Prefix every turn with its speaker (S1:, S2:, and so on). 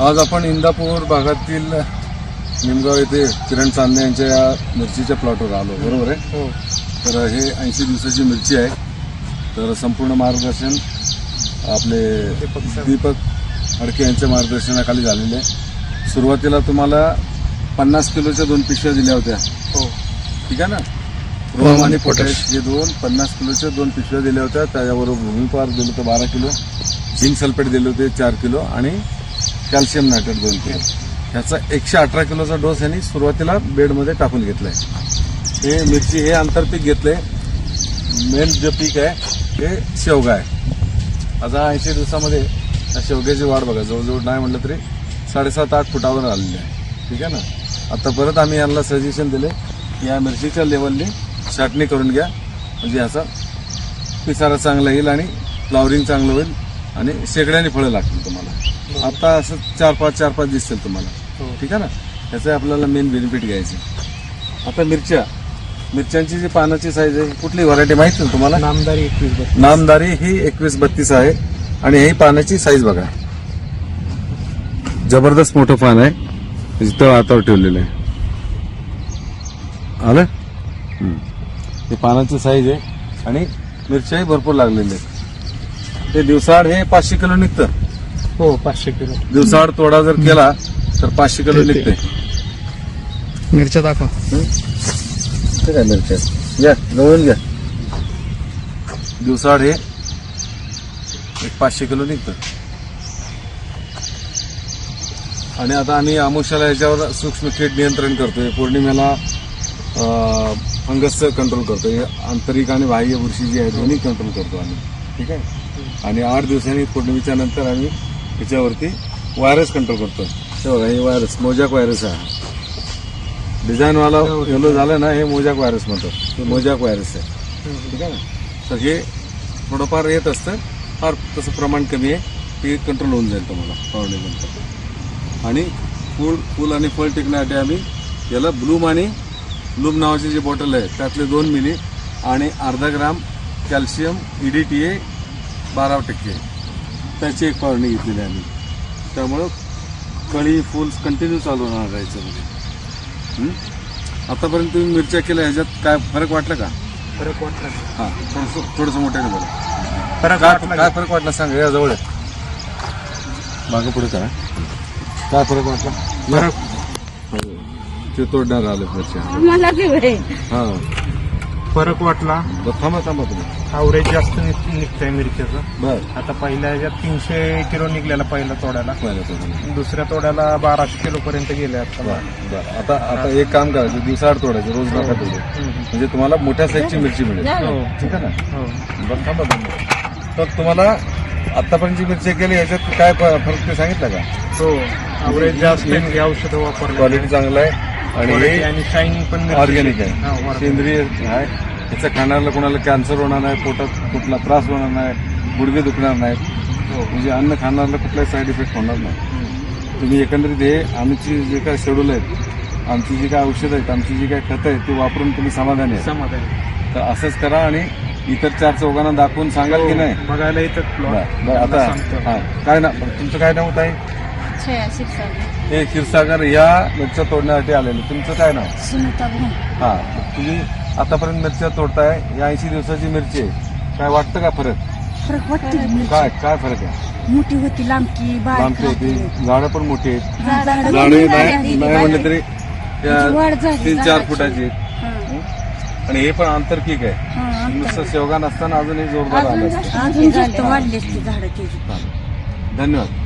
S1: आज आपण इंदापूर भागातील निमगाव येथे किरण चांदणे यांच्या या मिरचीच्या प्लॉटवर आलो बरोबर आहे?
S2: हो.
S1: तर हे ऐंशी दिवसाची मिरची आहे. तर संपूर्ण मार्गदर्शन आपले
S2: दीपक
S1: अडके यांच्या मार्गदर्शनाखाली झालेले आहे. सुरुवातीला तुम्हाला पन्नास किलोच्या दोन पिशव्या दिल्या होत्या.
S2: हो.
S1: ठीक आहे ना? रोम आणि पोटॅश. हे दोन पन्नास किलोच्या दोन पिशव्या दिल्या होत्या. त्याच्याबरोबर भूमिपार दिलं होतं बारा किलो. झिंक सल्फेट दिले होते चार किलो आणि कॅल्शियम नायट्रेट दोन किलो. ह्याचा एकशे अठरा किलोचा डोस यांनी सुरुवातीला बेडमध्ये टाकून घेतला आहे हे मिरची हे आंतरपीक घेतले मेन जे पीक आहे ते शेवगा आहे. आता ऐंशी दिवसामध्ये त्या शेवग्याची वाढ बघा जवळजवळ नाही म्हटलं तरी साडेसात आठ फुटावर आलेली आहे. ठीक आहे ना? आता परत आम्ही यांना सजेशन दिले की या मिरचीच्या लेवलनी छाटणी करून घ्या. म्हणजे ह्याचा पिसारा चांगला येईल आणि फ्लावरिंग चांगलं होईल. आणि शेकड्याने फळं लागतील तुम्हाला. आता असं चार पाच चार पाच दिसतील तुम्हाला.
S2: हो.
S1: ठीक आहे ना? त्याचं आपल्याला मेन बेनिफिट घ्यायचं. आता मिरच्या. मिरच्यांची जी पानाची साईज आहे कुठली व्हरायटी माहिती ना तुम्हाला?
S2: नामदारी एकवीस
S1: नामदारी ही एकवीस बत्तीस आहे आणि ही पानाची साईज बघा. जबरदस्त मोठं पान आहे. जिथं हातावर ठेवलेलं आहे. आलं. हे पानाची साईज आहे आणि मिरच्याही भरपूर लागलेल्या आहेत. ते दिवसाआड हे पाचशे किलो निघतं.
S2: हो पाचशे किलो.
S1: दिवसाआड तोडा जर केला तर पाचशे किलो. निघते
S2: मिरच्या दाखवा.
S1: ठीक आहे मिरच्या? घ्या जवळून घ्या. दिवसाआड हे एक पाचशे किलो निघतं. आणि आता आम्ही आमुष्याला याच्यावर सूक्ष्म कीड नियंत्रण करतोय. पौर्णिमेला फंगसचं कंट्रोल करतोय. आंतरिक आणि बाह्य बुरशी जी आहे दोन्ही कंट्रोल करतो आम्ही. ठीक आहे? आणि आठ दिवसांनी पौर्णिमेच्या नंतर आम्ही त्याच्यावरती व्हायरस कंट्रोल करतो. हे बघा हे व्हायरस मोजॅक व्हायरस आहे. डिझाईनवाला येलो झालं ना हे मोजॅक व्हायरस म्हणतो. हे मोजॅक व्हायरस आहे. ठीक आहे ना? तर हे थोडंफार येत असतं. फार तसं प्रमाण कमी आहे. ते कंट्रोल होऊन जाईल तुम्हाला फवारणीनंतर आणि फूल फूल आणि फळ टिकण्यासाठी आम्ही याला ब्लूम आणि ब्लूम नावाची जी बॉटल आहे त्यातले दोन मिली आणि अर्धा gram calcium E EDTA बारा टक्के. त्याची एक फवारणी घेतलेली आहे आम्ही. त्यामुळं कळी फुल कंटिन्यू चालू राहणार आहे याच्यामध्ये. हं? आतापर्यंत तुम्ही मिरच्या केल्या ह्याच्यात काय फरक वाटला का?
S2: फरक वाटला
S1: हा थोडस थोडस मोठ्याने बोला
S2: फरक
S1: काय काय फरक वाटला सांगा या जवळ. मागं पुढे करा. काय फरक वाटला?
S2: फरक
S1: ते तोडणार आले मिरच्या. हा.
S2: फरक वाटला.
S1: थांबा थांबा तुम्ही.
S2: आवरेज जास्त निघ- निघतंय मिरच्याचं
S1: बर.
S2: आता पहिल्या ह्याच्यात तीनशे किलो निघलेला पहिल्या तोड्याला. दुसऱ्या तोड्याला बाराशे किलो पर्यंत गेले आता.
S1: बरं, बरं. आता आता एक काम करायचं दिवसाआड तोडायचं रोज नका तोडू. म्हणजे तुम्हाला मोठ्या साईजची मिरची मिळेल.
S2: हो.
S1: ठीक आहे ना?
S2: हो.
S1: बरं थांबा. तर तुम्हाला आतापर्यंत जी मिरची केली याच्यात काय फरक ते सांगितलं का?
S2: हो. आवरेज जास्त हे औषधं वापरले
S1: क्वालिटी चांगलं आहे आणि हे
S2: शायनिंग पण.
S1: ऑर्गॅनिक
S2: हा,
S1: आहे. सेंद्रिय आहे. याचं खाण्याला कोणाला कॅन्सर होणार नाही पोटात कुठला त्रास होणार नाही गुडघे दुखणार नाहीत.
S2: हो.
S1: म्हणजे अन्न खाणाऱ्याला कुठलाही साईड इफेक्ट होणार नाही. तुम्ही एकंदरीत हे आमची जे काय शेड्यूल आहेत आमची जी काय औषधं आहेत आमची जी काय खतं आहेत ती वापरून तुम्ही समाधानी आहे
S2: समाधान.
S1: तर असंच करा आणि इतर चार चौघांना दाखवून सांगाल की नाही?
S2: बघायला
S1: आता
S2: सांगतो.
S1: हा काय ना तुमचं काय नाव आहे हे क्षीरसागर या मिरच्या तोडण्यासाठी आलेले. तुमचं काय नाव? हा तुम्ही आतापर्यंत मिरच्या तोडताय या ऐंशी दिवसाची मिरची आहे. काय वाटतं का फरक?
S3: फरक वाटते
S1: काय काय फरक आहे?
S3: मोठी होती लांबकी बारीक
S1: लांबची होती. झाडं पण मोठी आहेत.
S3: झाडं
S1: झाडे नाही नाही म्हणलं तरी
S3: त्याची वाढ
S1: त्या
S3: झाली
S1: तीन चार
S3: झाडाची.
S1: फुटाची आहेत. आणि हे पण आंतरपीक आहे. नुसतं शेवगा नसताना अजूनही जोरदार आलं. असतं
S3: अजून जास्त वाढली असती झाडं त्याची
S1: धन्यवाद.